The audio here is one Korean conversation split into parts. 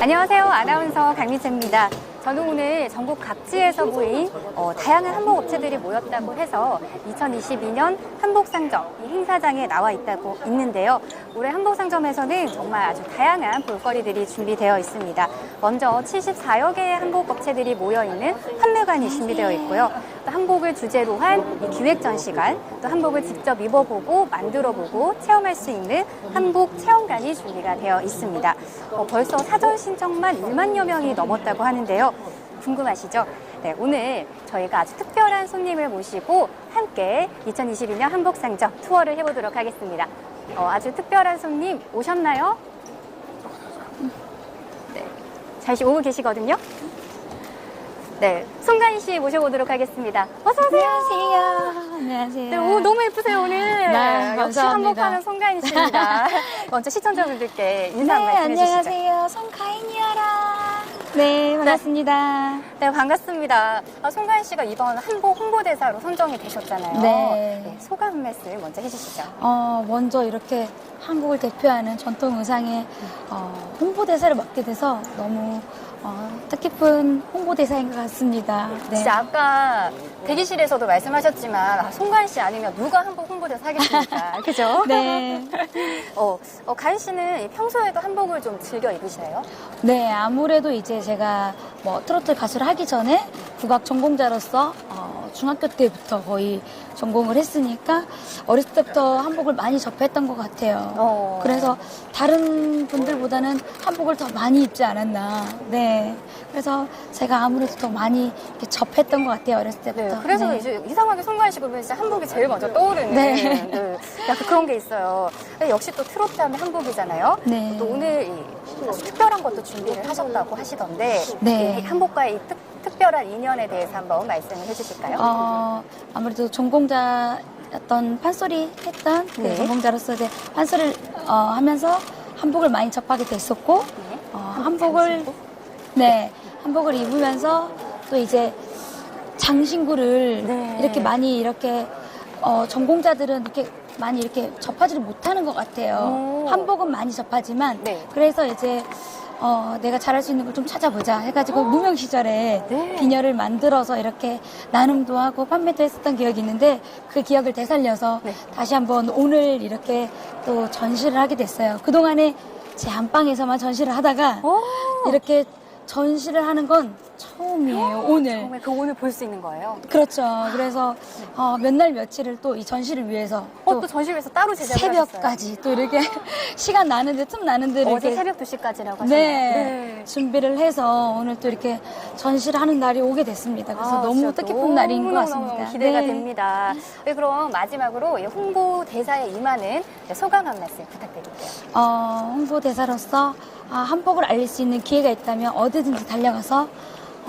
안녕하세요. 아나운서 강미채입니다. 저는 오늘 전국 각지에서 모인 어, 다양한 한복 업체들이 모였다고 해서 2022년 한복상점 이 행사장에 나와 있다고 있는데요. 올해 한복상점에서는 정말 아주 다양한 볼거리들이 준비되어 있습니다. 먼저 74여 개의 한복 업체들이 모여 있는 판매관이 준비되어 있고요. 또 한복을 주제로 한이 기획 전시관, 또 한복을 직접 입어보고 만들어보고 체험할 수 있는 한복 체험관이 준비가 되어 있습니다. 어, 벌써 사전 신청만 1만여 명이 넘었다고 하는데요. 궁금하시죠? 네, 오늘 저희가 아주 특별한 손님을 모시고 함께 2022년 한복상점 투어를 해보도록 하겠습니다. 어, 아주 특별한 손님 오셨나요? 네, 잘 오고 계시거든요. 네, 송가인 씨 모셔보도록 하겠습니다. 어서 오세요. 안녕하세요. 안녕하세요. 네, 오, 너무 예쁘세요, 오늘. 네, 역시 감사합니다. 한복하는 송가인 씨입니다. 먼저 시청자분들께 인사 한 네, 말씀 해 주시죠. 안녕하세요. 송가인이어라. 네, 반갑습니다. 네, 반갑습니다. 아, 송가인 씨가 이번 한복 홍보대사로 선정이 되셨잖아요. 네. 소감 한 말씀 먼저 해주시죠. 어, 먼저 이렇게 한국을 대표하는 전통 의상의 어, 홍보대사를 맡게 돼서 너무 어, 뜻깊은 홍보대사인 것 같습니다. 네. 진짜 아까 대기실에서도 말씀하셨지만 아, 송가인 씨 아니면 누가 한복 홍보대사 하겠습니까? 그죠? 네. 어, 어, 가인 씨는 평소에도 한복을 좀 즐겨 입으시나요? 네, 아무래도 이제 제가 뭐 트로트 가수를 하기 전에 국악 전공자로서 어, 중학교 때부터 거의 전공을 했으니까 어렸을 때부터 한복을 많이 접했던 것 같아요. 어. 그래서 다른 분들보다는 한복을 더 많이 입지 않았나. 네. 그래서 제가 아무래도 더 많이 이렇게 접했던 것 같아요, 어렸을 네, 때부터. 그래서 네. 이제 이상하게 송가인 씨 보면 진짜 한복이 제일 먼저 떠오르는 네. 네, 약간 그런 게 있어요. 근데 역시 또 트로트 하면 한복이잖아요. 네. 또 오늘 이 특별한 것도 준비를 하셨다고 하시던데 네. 이 한복과의 이 특, 특별한 인연에 대해서 한번 말씀을 해주실까요? 어, 아무래도 전공자였던 판소리 했던 그 네. 전공자로서 이제 판소리를 어, 하면서 한복을 많이 접하게 됐었고, 네. 어, 한복 한복을, 장신구? 네, 한복을 입으면서 또 이제 장신구를 네. 이렇게 많이 이렇게 어, 전공자들은 이렇게 많이 이렇게 접하지를 못하는 것 같아요. 오. 한복은 많이 접하지만 네. 그래서 이제 어, 내가 잘할 수 있는 걸 좀 찾아보자 해가지고 무명 시절에 네. 비녀를 만들어서 이렇게 나눔도 하고 판매도 했었던 기억이 있는데 그 기억을 되살려서 네. 다시 한번 오늘 이렇게 또 전시를 하게 됐어요. 그동안에 제 안방에서만 전시를 하다가 오, 이렇게 전시를 하는 건 처음이에요, 오늘. 정말 그 오늘 볼 수 있는 거예요. 그렇죠. 그래서 어, 몇 날 며칠을 또 이 전시를 위해서 어, 또 또 전시회에서 따로 제작을 하셨어요. 새벽까지 또 이렇게 시간 나는데 틈 나는데 어제 이렇게 새벽 2시까지라고 하셨나요? 네, 준비를 해서 오늘 또 이렇게 전시를 하는 날이 오게 됐습니다. 그래서 아, 너무 진짜 뜻깊은 날인 것 너무너무 같습니다. 기대가 네. 됩니다. 네, 그럼 마지막으로 이 홍보 대사에 임하는 소감 한 말씀 부탁드릴게요. 어, 홍보대사로서 아, 한복을 알릴 수 있는 기회가 있다면 어디든지 달려가서 어,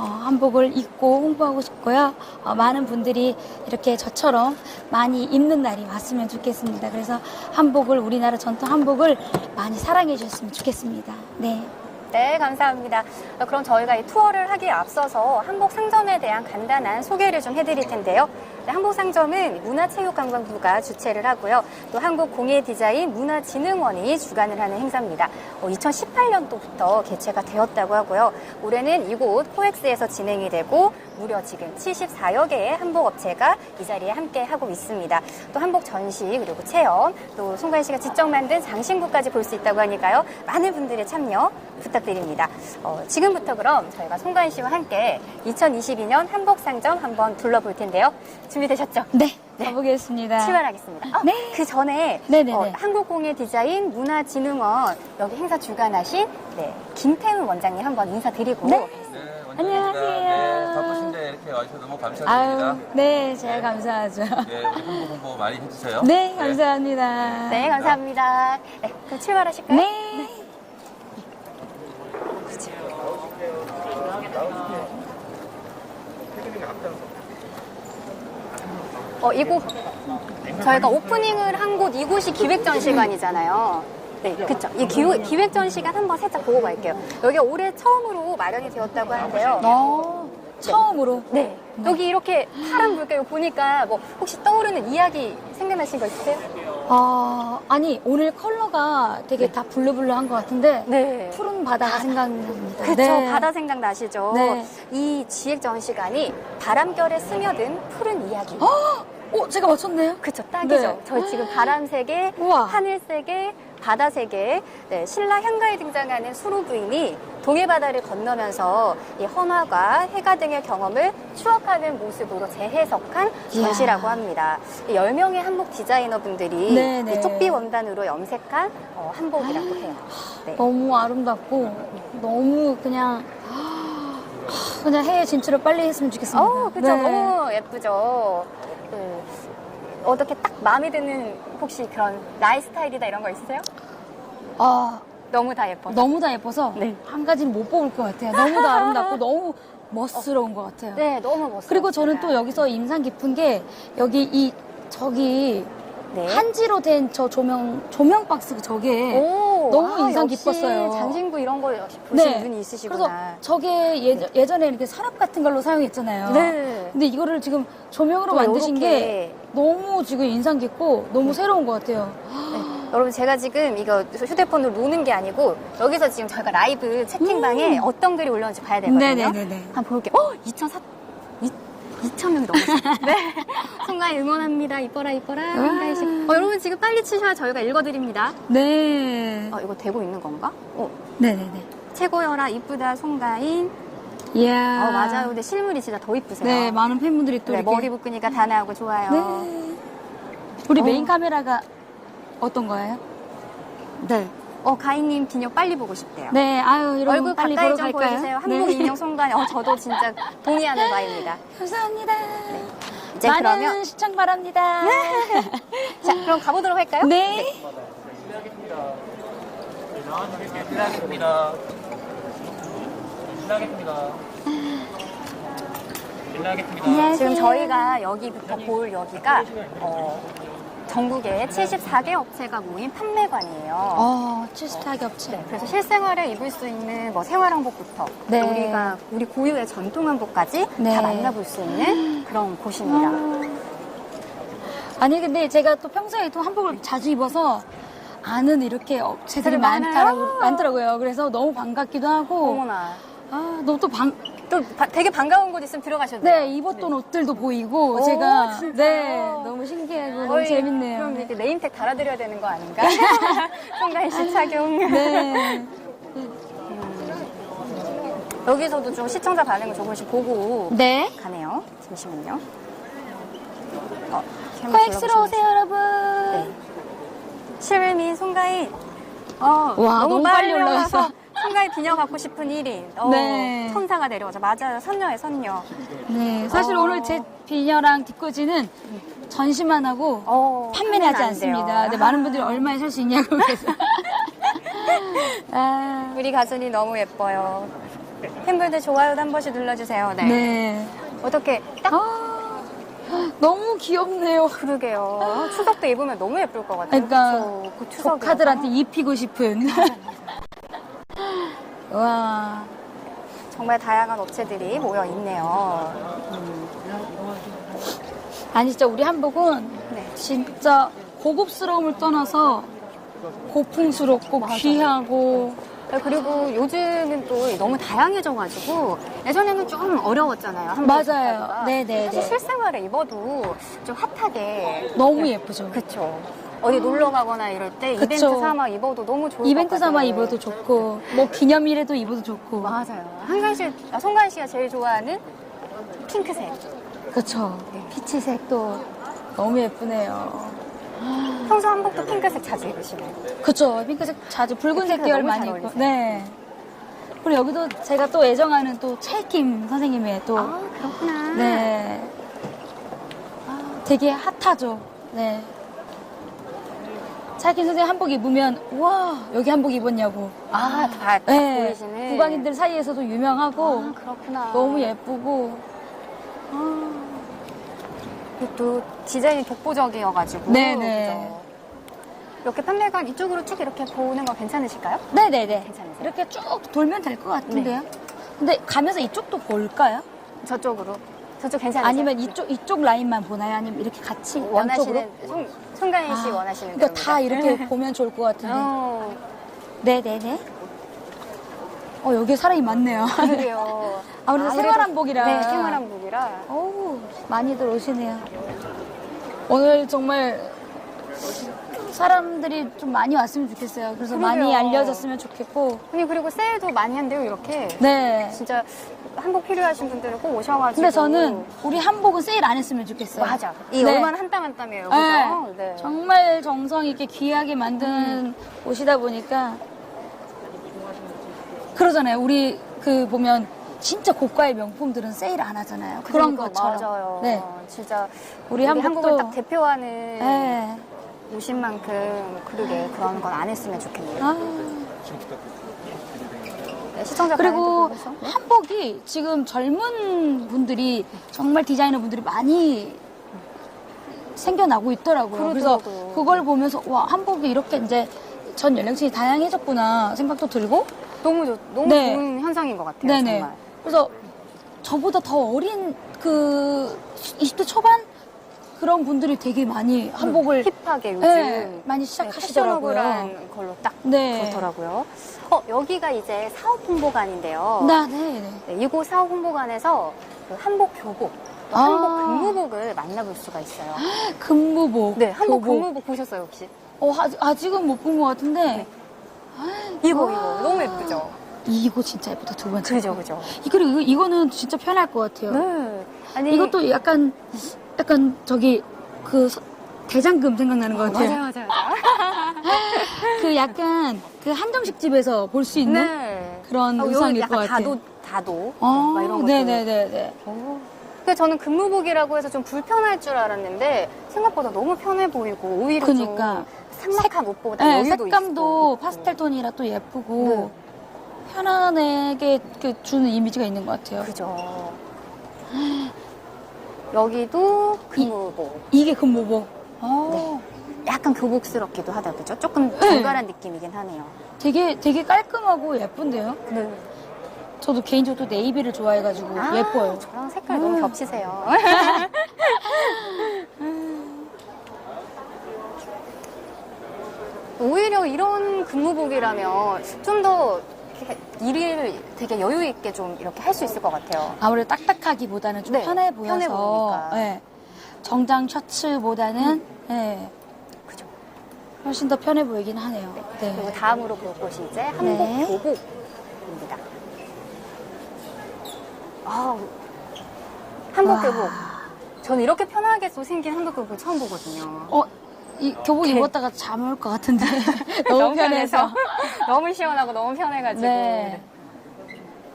한복을 입고 홍보하고 싶고요. 어, 많은 분들이 이렇게 저처럼 많이 입는 날이 왔으면 좋겠습니다. 그래서 한복을 우리나라 전통 한복을 많이 사랑해 주셨으면 좋겠습니다. 네. 네, 감사합니다. 어, 그럼 저희가 이 투어를 하기에 앞서서 한복 상점에 대한 간단한 소개를 좀 해드릴 텐데요. 네, 한복 상점은 문화체육관광부가 주최를 하고요. 또 한국공예디자인 문화진흥원이 주관을 하는 행사입니다. 2018년도부터 개최가 되었다고 하고요. 올해는 이곳 코엑스에서 진행이 되고 무려 지금 74여 개의 한복 업체가 이 자리에 함께 하고 있습니다. 또 한복 전시 그리고 체험 또 송가인 씨가 직접 만든 장신구까지 볼 수 있다고 하니까요. 많은 분들의 참여 부탁드립니다. 어, 지금부터 그럼 저희가 송가인 씨와 함께 2022년 한복 상점 한번 둘러볼 텐데요. 준비되셨죠? 네. 가보겠습니다. 출발하겠습니다. 어, 네. 그 전에 네네네. 어, 한국공예 디자인 문화진흥원 여기 행사 주관하신 네, 김태훈 원장님 한번 인사드리고 네. 가겠습니다. 네, 안녕하세요. 네, 바쁘신데 이렇게 와주셔서 너무 감사드립니다. 아유, 네, 제가 감사하죠. 네, 우리 홍보 홍보 많이 해주세요. 네, 감사합니다. 네, 감사합니다. 네, 그럼 출발하실까요? 네. 어, 이곳 저희가 오프닝을 한 곳 이곳이 기획 전시관이잖아요. 네, 그렇죠. 이 기획, 기획 전시관 한번 살짝 보고 갈게요. 여기 올해 처음으로 마련이 되었다고 하는데요. 어, 처음으로. 네, 여기 이렇게 파란 물결 보니까 뭐 혹시 떠오르는 이야기 생각나신 거 있으세요? 아, 아니, 오늘 컬러가 되게 다 블루블루한 것 같은데, 네. 푸른 바다가 생각납니다. 그쵸, 네. 바다 생각 나시죠? 네. 이 지액 전시관이 바람결에 스며든 푸른 이야기. 어, 제가 맞췄네요? 그쵸, 딱이죠. 네. 저희 지금 바람색에, 우와. 하늘색에, 바다색에, 네, 신라 향가에 등장하는 수로 부인이 동해 바다를 건너면서 이 헌화과 해가 등의 경험을 추억하는 모습으로 재해석한. 전시라고 합니다. 이 10명의 한복 디자이너분들이 네네. 이 쪽비 원단으로 염색한 어, 한복이라고 해요. 네. 너무 아름답고, 너무 그냥, 그냥 해외 진출을 빨리 했으면 좋겠습니다. 어, 그쵸. 네. 너무 예쁘죠. 네. 어떻게 딱 마음에 드는 혹시 그런 나의 스타일이다 이런 거 있으세요? 아, 너무 다 예뻐서. 너무 다 예뻐서, 네. 한 가지는 못 뽑을 것 같아요. 너무 다 아름답고, 너무 멋스러운 것 같아요. 네, 너무 멋있어요. 그리고 저는 또 여기서 인상 깊은 게, 여기 이, 저기, 네. 한지로 된 저 조명, 조명 박스 저게, 오, 너무 인상 역시 깊었어요. 장신구 이런 거 보시는 네. 그래서 있으시구나. 저게 예, 예전에 이렇게 서랍 같은 걸로 사용했잖아요. 네. 근데 이거를 지금 조명으로 또 만드신 요렇게. 게 너무 지금 인상 깊고 너무 새로운 것 같아요. 네. 여러분 제가 지금 이거 휴대폰으로 노는 게 아니고 여기서 지금 저희가 라이브 채팅방에 어떤 글이 올라온지 봐야 되거든요. 음. 네네네네. 한번 볼게요. 어, 2,400 2,000명이 넘었어요. 네. 송가인 응원합니다. 이뻐라 이뻐라. 씨. 어, 여러분 지금 빨리 치셔야 저희가 읽어드립니다. 네. 어, 이거 되고 있는 건가? 어, 네네네. 최고여라 이쁘다 송가인. 이야. 어, 맞아요. 근데 실물이 진짜 더 이쁘세요. 네, 많은 팬분들이 또 네. 머리 묶으니까 다 나오고 좋아요. 네. 우리 어. 메인 카메라가 어떤 거예요? 네. 어, 가인님 비녀 빨리 보고 싶대요. 네, 아유, 여러분 얼굴 빨리 가까이 보러 좀 갈까요? 보여주세요. 한복 네. 인형 송가인. 어, 저도 진짜 동의하는 바입니다. 감사합니다. 이제 많은 그러면 시청 바랍니다. 자, 그럼 가보도록 할까요? 네. 실례하겠습니다. 실례하겠습니다. 실례하겠습니다. 안녕하세요. 지금 저희가 여기부터 볼 여기가 어, 전국에 74개 업체가 모인 판매관이에요. 어, 74개 업체. 네, 그래서 실생활에 입을 수 있는 뭐 생활한복부터 네. 우리가 우리 고유의 전통 한복까지 네. 다 만나볼 수 있는 그런 곳입니다. 아니 근데 제가 또 평소에 또 한복을 자주 입어서 아는 이렇게 업체들이 되게 많아요? 많더라고, 많더라고요. 그래서 너무 반갑기도 하고 어머나. 아 너무 또 반, 또 바- 되게 반가운 곳 있으면 들어가셔도 돼요. 네 입었던 옷들도 보이고 오, 제가 진짜요? 네 너무 신기하고 너무 재밌네요. 그럼 이렇게 네임택 달아드려야 되는 거 아닌가? 송가인 씨 착용. 네. 여기서도 좀 시청자 반응을 조금씩 보고 네. 가네요. 잠시만요. 어, 이렇게 한번 코엑스로 오세요 여러분. 네. 실미 송가인. 어, 와, 너무 빨리 올라와서. 송가인 비녀 갖고 싶은 1인. 어, 네. 천사가 내려오죠. 맞아요. 선녀예요, 선녀. 네 사실 어. 오늘 제 비녀랑 뒷꽂이는 전시만 하고 어, 판매는 하지 안 돼요. 않습니다. 네, 많은 분들이 얼마에 살 수 있냐고 그래서. 아, 우리 가수님 너무 예뻐요. 팬분들 좋아요도 한 번씩 눌러주세요. 네. 네. 어떻게 딱 아, 너무 귀엽네요. 그러게요. 추석 때 입으면 너무 예쁠 것 같아요. 그러니까 그쵸? 그 추석이라서. 조카들한테 입히고 싶은. 와. 정말 다양한 업체들이 모여 있네요. 아니 진짜 우리 한복은 네. 진짜 고급스러움을 떠나서 고풍스럽고 귀하고 그리고 요즘은 또 너무 다양해져가지고 예전에는 좀 어려웠잖아요. 맞아요. 스타일가. 네네네. 사실 실생활에 입어도 좀 핫하게 너무 예쁘죠. 그쵸. 어디 놀러 가거나 이럴 때 그쵸. 이벤트 삼아 입어도 너무 좋을 이벤트 것 삼아. 입어도 좋고 뭐 기념일에도 입어도 좋고. 맞아요. 한가인 씨, 아, 송가인 씨가 제일 좋아하는 핑크색. 그쵸. 네, 피치색도. 너무 예쁘네요. 평소 한복도 핑크색 자주 입으시나요? 그쵸. 핑크색 자주 붉은색 핑크가 계열 너무 많이 입고. 어울리세요. 네. 그리고 여기도 제가 또 애정하는 또 차이킴 선생님의 또 아, 그렇구나. 네. 되게 핫하죠. 네. 차이킴 선생님 한복 입으면 와 여기 한복 입었냐고. 아, 다, 다 네. 보이시는. 국악인들 사이에서도 유명하고 아, 그렇구나. 너무 예쁘고. 그리고 또 디자인이 독보적이어가지고. 네네. 그죠? 이렇게 판매관 이쪽으로 쭉 이렇게 보는 거 괜찮으실까요? 네네네. 괜찮으세요? 이렇게 쭉 돌면 될 것 같은데요. 근데 가면서 이쪽도 볼까요? 저쪽으로. 저쪽 괜찮으세요? 아니면 이쪽 이쪽 라인만 보나요? 아니면 이렇게 같이 양쪽으로? 원하시는 송, 송가인 씨 아, 원하시는 그러니까 다 대로입니다. 이렇게 보면 좋을 것 같은데. 어, 네네네. 어 여기 사람이 많네요. 그러게요. 아무래도 생활한복이라. 네, 생활한복이라. 어우 많이들 오시네요. 오늘 정말 사람들이 좀 많이 왔으면 좋겠어요. 그래서 많이 그러게요. 알려졌으면 좋겠고. 아니 그리고 세일도 많이 한대요 이렇게. 네. 진짜 한복 필요하신 분들은 꼭 오셔가지고. 근데 저는 우리 한복은 세일 안 했으면 좋겠어요. 맞아. 이 네. 얼마나 한 땀 한 땀이에요. 네. 그죠? 네. 정말 정성 있게 귀하게 만든 옷이다 보니까 그러잖아요. 우리 그 보면 진짜 고가의 명품들은 세일 안 하잖아요. 그런 그러니까 것처럼. 맞아요. 네. 진짜 우리 우리 한국을 딱 대표하는 네. 옷인 만큼 그러게 그런 건 안 했으면 좋겠네요. 아. 네, 시청자 그리고 반응도 보면서. 한복이 지금 젊은 분들이 정말 디자이너 분들이 많이 생겨나고 있더라고요. 그래서 그러더라고요. 그걸 보면서 와 한복이 이렇게 이제 전 연령층이 다양해졌구나 생각도 들고 너무 좋, 너무 네. 좋은 현상인 것 같아요. 네네. 정말. 그래서 저보다 더 어린 그 20대 초반 그런 분들이 되게 많이 한복을 힙하게 요즘 네, 많이 네, 시작하시더라고요. 패셔너블한 걸로 딱 네. 그렇더라고요. 어, 여기가 이제 사업 홍보관인데요. 네, 네. 네, 이곳 사업 홍보관에서 그 한복 교복, 또 아. 한복 근무복을 만나볼 수가 있어요. 근무복. 네, 한복 교복. 근무복 보셨어요 혹시? 어, 아직, 아직은 못 본 것 같은데. 네. 이거 와. 이거 너무 예쁘죠? 이거 진짜 예쁘다, 두 번째. 그죠 그죠. 이- 그리고 이거- 이거는 진짜 편할 것 같아요. 네. 아니 이것도 약간, 약간 저기, 그, 서- 대장금 생각나는 것 같아요. 맞아요 맞아요. 맞아요. 그 약간, 그 한정식 집에서 볼 수 있는 네. 그런 어, 의상일 약간 것 같아요. 다도 다도 어, 막 이런 것도. 네네네네. 오. 근데 저는 근무복이라고 해서 좀 불편할 줄 알았는데 생각보다 너무 편해 보이고 오히려 그니까. 좀 삭막한 옷보다 네, 여유도 색감도 있고. 파스텔 톤이라 또 예쁘고, 네. 편안하게 그 주는 이미지가 있는 것 같아요. 그죠. 여기도 근무복. 이게 근무복. 어, 네. 약간 교복스럽기도 하다 그죠? 조금 네. 정갈한 느낌이긴 하네요. 되게, 되게 깔끔하고 예쁜데요? 네. 저도 개인적으로 또 네이비를 좋아해가지고 아, 예뻐요. 저랑 색깔 음. 너무 겹치세요. 오히려 이런 근무복이라면 좀 더 일을 되게 여유 있게 좀 이렇게 할 수 있을 것 같아요. 아무래도 딱딱하기보다는 좀 네, 편해 보여서 편해 보이니까. 네. 정장 셔츠보다는 네, 그죠? 훨씬 더 편해 보이긴 하네요. 네. 그리고 다음으로 볼 곳이 이제 한복 네. 교복입니다. 아, 한복 와. 교복. 저는 이렇게 편하게 또 생긴 한복 교복 처음 보거든요. 어, 이 교복 네. 입었다가 잠 올 것 같은데 너무 편해서. 너무 시원하고 너무 편해가지고. 네.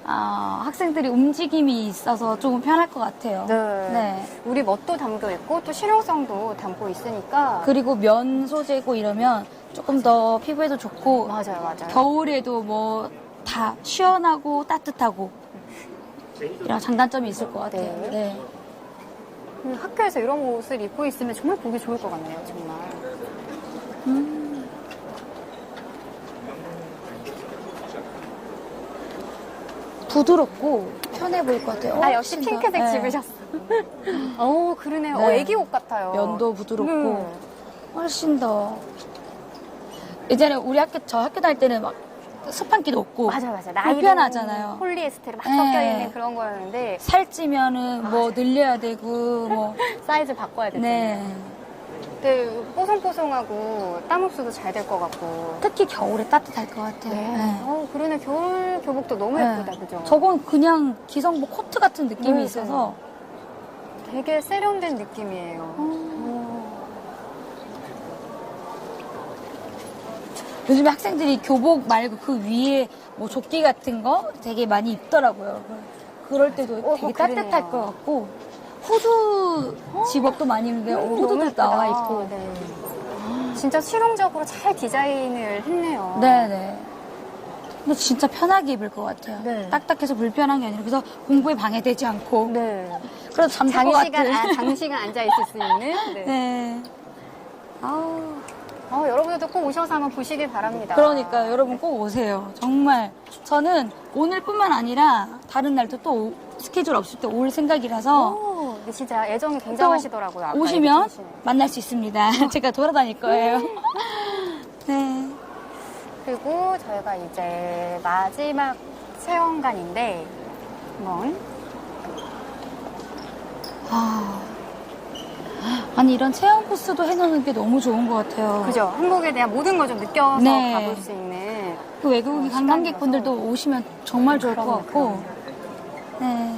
아, 학생들이 움직임이 있어서 조금 편할 것 같아요. 네. 네. 우리 멋도 담겨 있고 또 실용성도 담고 있으니까. 그리고 면 소재고 이러면 조금 더 피부에도 좋고 맞아요, 맞아요. 겨울에도 뭐 다 시원하고 따뜻하고 이런 장단점이 있을 것 같아요. 네. 네. 그 학교에서 이런 옷을 입고 있으면 정말 보기 좋을 것 같네요, 정말. 음. 부드럽고 편해 보일 것 같아요. 아, 역시 훨씬 더. 핑크색 네. 집으셨어. 어, 그러네요. 네. 어, 애기 옷 같아요. 면도 부드럽고 네. 훨씬 더 예전에 우리 학교 저 학교 다닐 때는 막 스판기도 없고 맞아, 맞아. 불편하잖아요. 폴리에스테르 막 네. 섞여 있는 그런 거였는데 살찌면은 뭐 늘려야 되고 뭐 사이즈 바꿔야 되잖아요. 네. 근데 뽀송뽀송하고 땀 흡수도 잘 될 것 같고. 특히 겨울에 따뜻할 것 같아요. 네. 네. 어, 그러네. 겨울 교복도 너무 네. 예쁘다, 그죠? 저건 그냥 기성복 코트 같은 느낌이 네, 있어서 되게 세련된 느낌이에요. 어. 요즘에 학생들이 교복 말고 그 위에 뭐 조끼 같은 거 되게 많이 입더라고요. 그럴 때도 어, 되게 그러네요. 따뜻할 것 같고 후드 집업도 많이 입는데 음, 너무 후드도 예쁘다. 나와 있고 네. 진짜 실용적으로 잘 디자인을 했네요. 네네. 근데 진짜 편하게 입을 것 같아요. 네. 딱딱해서 불편한 게 아니라 그래서 공부에 방해되지 않고 네. 그래서 잠잘 것 장시간, 같은. 아, 장시간 앉아 있을 수 있는. 네. 네. 아우. 어, 여러분들도 꼭 오셔서 한번 보시길 바랍니다. 그러니까 여러분 꼭 오세요. 정말 저는 오늘뿐만 아니라 다른 날도 또 오- 스케줄 없을 때 올 생각이라서 오. 근데 진짜 애정이 굉장하시더라고요. 아까 오시면. 만날 수 있습니다. 제가 돌아다닐 거예요. 네. 그리고 저희가 이제 마지막 체험관인데 한번 아니 이런 체험 코스도 해놓는 게 너무 좋은 것 같아요. 그죠 한국에 대한 모든 걸 좀 느껴서 네. 가볼 수 있는 그 외국인 어, 관광객분들도 오시면 정말 좋을 것 그럼요, 같고. 네.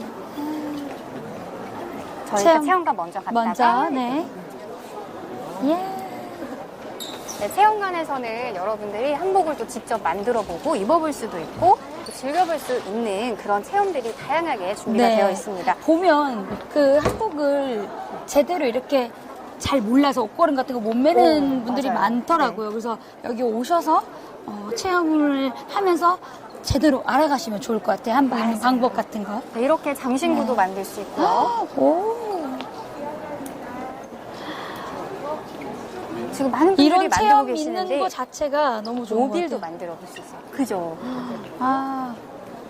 저희 체험- 체험, 체험관 먼저 갔다가 먼저 네. 예. 네, 체험관에서는 여러분들이 한복을 또 직접 만들어 보고 입어볼 수도 있고 또 즐겨볼 수 있는 그런 체험들이 다양하게 준비가 네. 되어 있습니다. 보면 그 한복을 제대로 이렇게 잘 몰라서 옷걸음 같은 거 못 매는 오, 분들이 맞아요. 많더라고요. 그래서 여기 오셔서 어, 체험을 하면서 제대로 알아가시면 좋을 것 같아요. 한복 입는 방법 같은 거. 네, 이렇게 장신구도 만들 수 있고요. 오. 지금 많은 분들이 이런 체험 있는 거 자체가 너무 좋은 것 모빌도. 만들어 볼 수 있어요. 그죠? 아,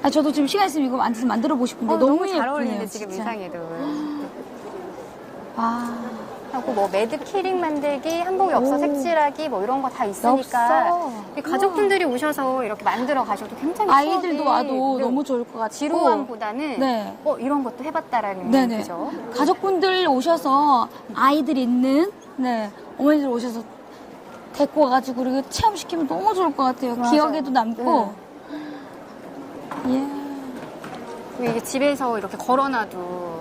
아, 저도 지금 시간 있으면 이거 만들어 만들어 보고 싶은데 어, 너무, 너무 잘 예쁘네요, 어울리는데 지금 진짜. 의상에도. 아, 하고 뭐 매드 키링 만들기, 한복 엽서 오. 색칠하기 뭐 이런 거 다 있으니까 엽서. 이 가족분들이 오셔서 이렇게 만들어 가셔도 굉장히 아이들도 추억이, 와도 네, 너무 좋을 것 같고 지루함보다는 네. 어 이런 것도 해봤다라는 네네. 그죠? 가족분들 오셔서 아이들 있는 네 어머니들 오셔서 데리고 와가지고 그리고 체험시키면 너무 좋을 것 같아요. 맞아요. 기억에도 남고. 예. 그리고 이게 집에서 이렇게 걸어놔도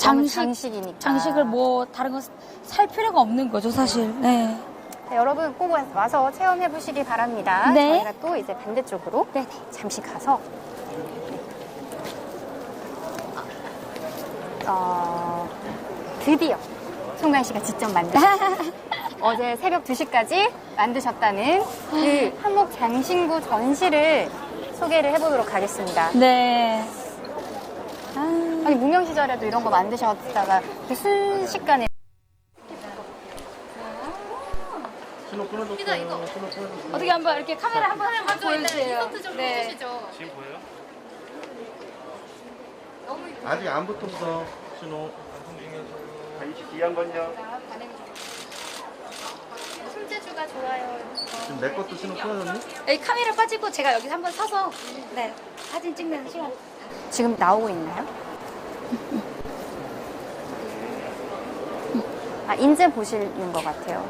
장식 장식 이니까 장식을 뭐 다른 거 살 필요가 없는 거죠 사실. 네. 네, 여러분 꼭 와서 체험해 보시기 바랍니다. 네. 저희가 또 이제 반대쪽으로 잠시 가서 어, 드디어 송관 씨가 직접 만든 어제 새벽 2시까지 만드셨다는 그 한복 장신구 전시를 소개를 해보도록 하겠습니다. 네. 아, 아니 무명 시절에도 이런 거 만드셨다가 이렇게 순식간에 어떻게 한번 이렇게 카메라 한번 보여주세요. 네. 지금 보여요? 아직 안 붙었어 신호 다시 귀한 건요. 손재주가 좋아요. 지금 내 것도 신호 끊어졌니? 여기 카메라 빠지고 제가 여기 한번 서서 네 사진 찍는 시간. 지금 나오고 있나요? 아, 인제 보시는 것 같아요.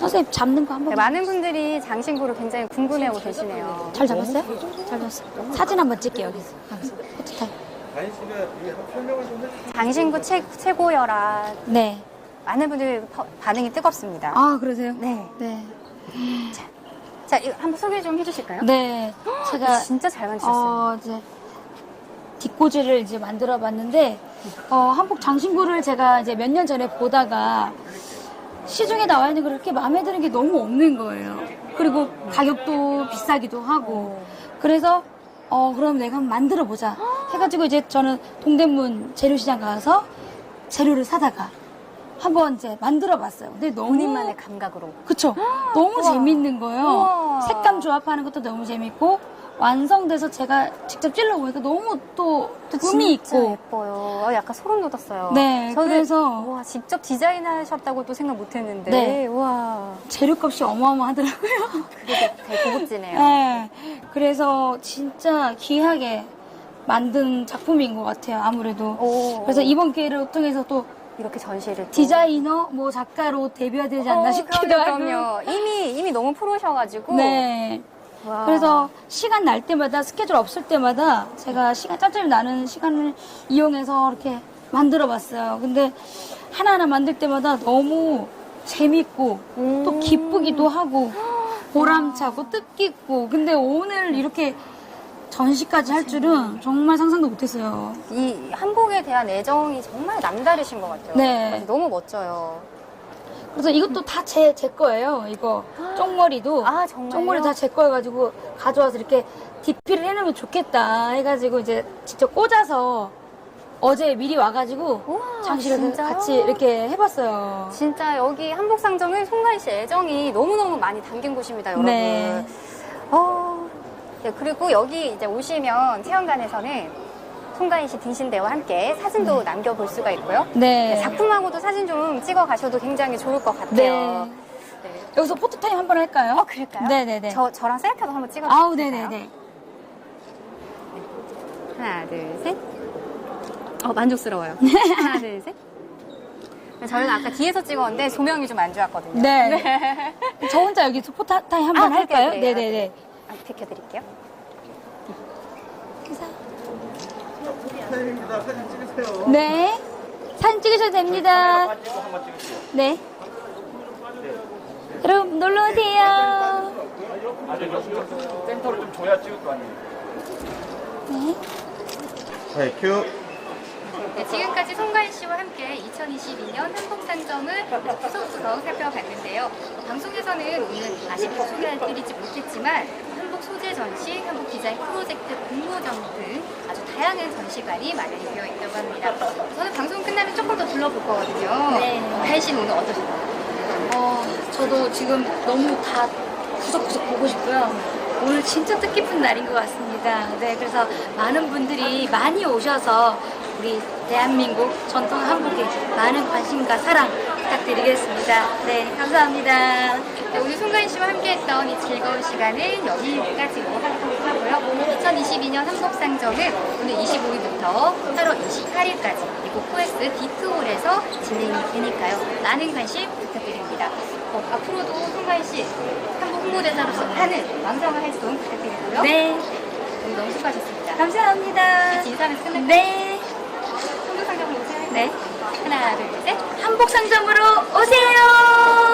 선생님 잡는 거 네, 한번. 많은 분들이 장신구를 굉장히 궁금해하고 계시네요. 잘 잡았어요? 잘 잡았어요. 사진 한번 찍게요 여기서. 여기서. 포토 타임. 다인 씨가 이 설명을 좀 해주세요 장신구 최, 최고여라. 네. 많은 분들이 퍼- 반응이 뜨겁습니다. 아 그러세요? 네. 네. 자, 이거 한번 소개 좀 해주실까요? 네. 제가 아, 진짜 잘 만드셨어요. 어 이제 뒷꽂이를 이제 만들어 봤는데 어 한복 장신구를 제가 이제 몇 년 전에 보다가 시중에 나와 있는 거 그렇게 마음에 드는 게 너무 없는 거예요. 그리고 가격도 비싸기도 하고 그래서 어 그럼 내가 한번 만들어 보자 해가지고 이제 저는 동대문 재료시장 가서 재료를 사다가 한번 이제 만들어 봤어요. 근데 너무 본인만의 감각으로. 그쵸. 너무 우와. 재밌는 거예요. 우와. 색감 조합하는 것도 너무 재밌고, 완성돼서 제가 직접 찔러 보니까 너무 또 의미 진짜 있고, 예뻐요. 어, 약간 소름 돋았어요. 네, 저는 그래서- 와 직접 디자인하셨다고 또 생각 못했는데 네. 와 재료값이 어마어마하더라고요. 그게 되게 고급지네요. 네. 그래서 진짜 귀하게 만든 작품인 것 같아요, 아무래도. 오. 그래서 이번 기회를 통해서 또 이렇게 전시를 또. 디자이너, 뭐 작가로 데뷔해야 되지 않나 어, 싶기도 그럼요, 하고. 그럼요. 이미 이미 너무 프로셔가지고. 네. 와. 그래서 시간 날 때마다 스케줄 없을 때마다 제가 시간 짬짬이 나는 시간을 이용해서 이렇게 만들어 봤어요. 근데 하나하나 만들 때마다 너무 재밌고 음. 또 기쁘기도 하고 보람차고 뜻깊고 근데 오늘 이렇게 전시까지 할 줄은 정말 상상도 못했어요. 이 한복에 대한 애정이 정말 남다르신 것 같아요. 네. 너무 멋져요. 그래서 이것도 다 제 제 거예요. 이거 쪽머리도 아, 정말요? 쪽머리 다 제 거여가지고 가져와서 이렇게 디피를 해놓으면 좋겠다 해가지고 이제 직접 꽂아서 어제 미리 와가지고 우와, 장식을 진짜요? 같이 이렇게 해봤어요. 진짜 여기 한복 상점은 송가인 씨 애정이 너무너무 많이 담긴 곳입니다, 여러분. 네. 어, 네, 그리고 여기 이제 오시면 체험관에서는 송가인 씨 등신대와 함께 사진도 남겨볼 수가 있고요. 네. 네, 작품하고도 사진 좀 찍어 가셔도 굉장히 좋을 것 같아요. 네. 여기서 포토타임 한번 할까요? 어, 그럴까요? 네네네. 저, 저랑 셀카도 한번 찍어 아우, 주실까요? 네네 네. 하나, 둘, 셋. 어, 만족스러워요. 하나, 둘, 셋. 저희는 아까 뒤에서 찍었는데 조명이 좀 안 좋았거든요. 네. 저 혼자 여기서 포토타임 한번 아, 할까요? 네네네. 아, 비켜드릴게요. 타임입니다. 사진 찍으세요. 네. 사진 찍으셔도 됩니다. 찍고 한번 찍으세요. 네. 여러분, 놀러 오세요. 아, 저 여기 센터를 좀 줘야 찍을 거 아니에요. 네. 네, 큐. 네, 지금까지 송가인 씨와 함께 2022년 한복상점을 구석구석 살펴봤는데요. 방송에서는 오늘 아쉽게 소개해드리지 못했지만 한복 소재 전시, 한복 디자인 프로젝트 공모전 등 아주 다양한 전시관이 마련이 되어 있다고 합니다. 저는 방송 끝나면 조금 더 둘러볼 거거든요. 네. 씨는 오늘 어떠셨나요? 어, 저도 지금 너무 다 구석구석 보고 싶고요. 오늘 진짜 뜻깊은 날인 것 같습니다. 네, 그래서 많은 분들이 많이 오셔서 우리 대한민국 전통 한복에 많은 관심과 사랑 부탁드리겠습니다. 네, 감사합니다. 네, 오늘 송가인 씨와 함께했던 이 즐거운 시간은 여기까지로 하도록 하고요. 2022년 한복상점은 오늘 25일부터 8월 28일까지 미국 코에스 디트홀에서 진행이 되니까요. 많은 관심 부탁드립니다. 어, 앞으로도 송가인 씨 한복 홍보대사로서 하는 왕성한 활동 부탁드리고요. 네, 오늘 너무 수고하셨습니다. 감사합니다. 이제 인사는 끝낼까요? 네, 한복상점으로 오세요. 네. 하나, 둘, 셋. 한복 상점으로 오세요.